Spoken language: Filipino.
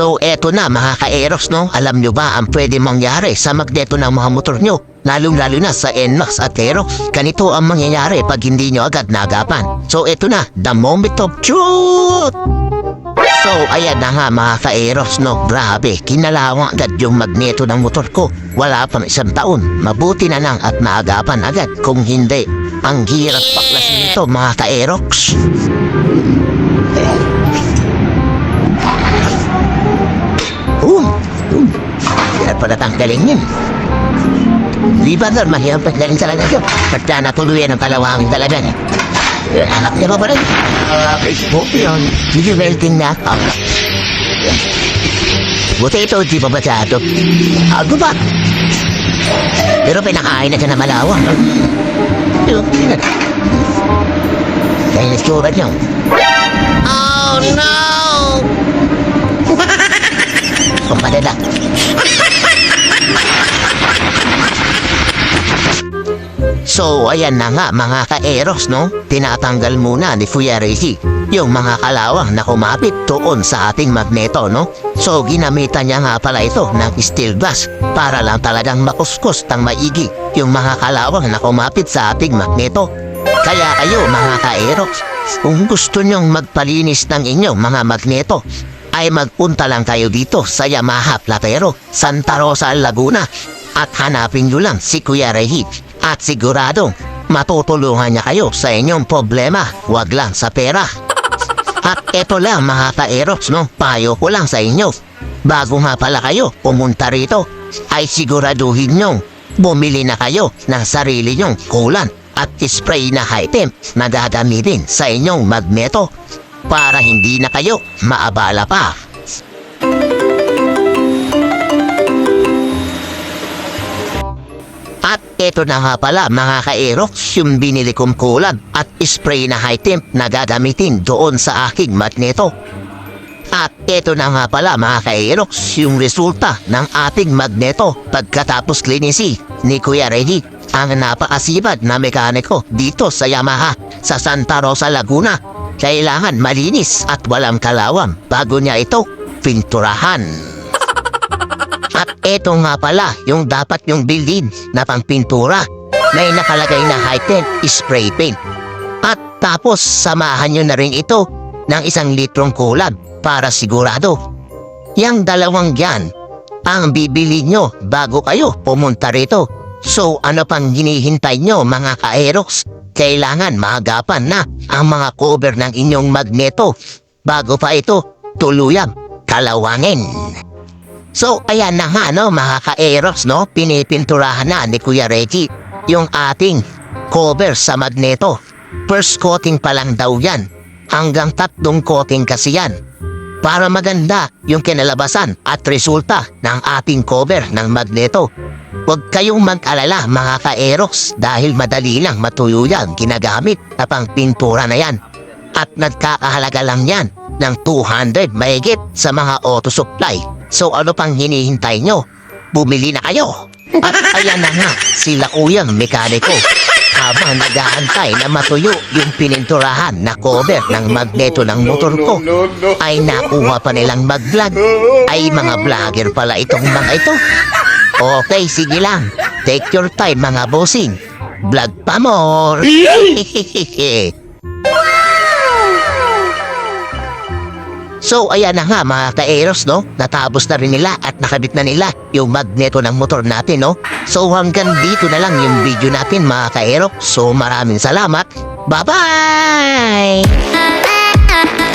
So eto na mga ka-eros no, alam nyo ba ang pwede mangyari sa magneto ng mga motor nyo? Lalong-lalo na sa NMAX at Aerox. Ganito ang mangyayari pag hindi nyo agad nagapan. So eto na, the moment of truth! So, ayan na nga mga ka-eros, no? Grabe, kinalawang agad yung magneto ng motor ko. Wala pang isang taon. Mabuti na lang at naagapan agad. Kung hindi, ang hirap paklasin ito mga ka-erox. Um. Hirap pala tanggalin yun. Di ba doon, mahirap tanggalin talaga yun. Pagka natuluyan ang kalawangin talaga. Eh, Anak niya ba ba rin? Facebook yun. Hindi welting na. Buti ito, di ba masyado? Ako ba? Pero pinakain na siya na malawang. Yun. Dahil itsura niyo. Oh no! Kumadala. So, ayan na nga mga ka-eros, no? Tinatanggal muna ni Kuya Reggie yung mga kalawang na kumapit doon sa ating magneto, no? So, ginamitan niya nga pala ito ng steel glass para lang talagang makuskus tang maigi yung mga kalawang na kumapit sa ating magneto. Kaya kayo mga ka-eros, kung gusto niyong magpalinis ng inyong mga magneto, ay magpunta lang kayo dito sa Yamaha Platero, Santa Rosa, Laguna at hanapin nyo lang si Kuya Reggie at siguradong matutulungan niya kayo sa inyong problema, wag lang sa pera. At eto lang mga ka-eros, no? Payo ko lang sa inyo. Bago nga pala kayo pumunta rito, ay siguraduhin nyong bumili na kayo ng sarili nyong kulan at spray na high temp na gagamitin sa inyong magneto para hindi na kayo maabala pa. At eto na nga pala mga ka-Aerox yung binili kong kulan at spray na high temp na gagamitin doon sa aking magneto. At eto na nga pala mga ka-Aerox yung resulta ng ating magneto pagkatapos linisi ni Kuya Reggie ang napakasibad na mekaniko dito sa Yamaha sa Santa Rosa, Laguna. Kailangan malinis at walang kalawang bago niya ito pinturahan. At eto nga pala yung dapat yung bilhin na pangpintura. May nakalagay na high temp spray paint. At tapos samahan nyo na rin ito ng isang litrong kulab para sigurado. Yang dalawang yan ang bibili nyo bago kayo pumunta rito. So ano pang hinihintay nyo mga ka-aerox? Kailangan maagapan na ang mga cover ng inyong magneto bago pa ito tuluyang kalawangin. So, ayan na nga no, mga ka-eros no, pinipinturahan na ni Kuya Reggie yung ating cover sa magneto. First coating pa lang daw yan. Hanggang tatlong coating kasi yan. Para maganda yung kinalabasan at resulta ng ating cover ng magneto. Huwag kayong mag-alala mga ka-eros dahil madali lang matuyo yan ginagamit na pang pintura na yan. At nagkakahalaga lang yan ng 200 mahigit sa mga auto supply. So ano pang hinihintay nyo? Bumili na kayo. At ayan na nga, sila kuyang mekaniko. Habang nag-aantay na matuyo yung pininturahan na cover ng magneto ng motor ko, ay nakuha pa nilang mag-vlog. Ay mga vlogger pala itong mga ito. Okay, sige lang. Take your time mga bossing. Vlog pa more. So ayan na nga mga ka-eros no, natapos na rin nila at nakabit na nila yung magneto ng motor natin no. So hanggang dito na lang yung video natin mga ka-ero. So maraming salamat. Bye-bye!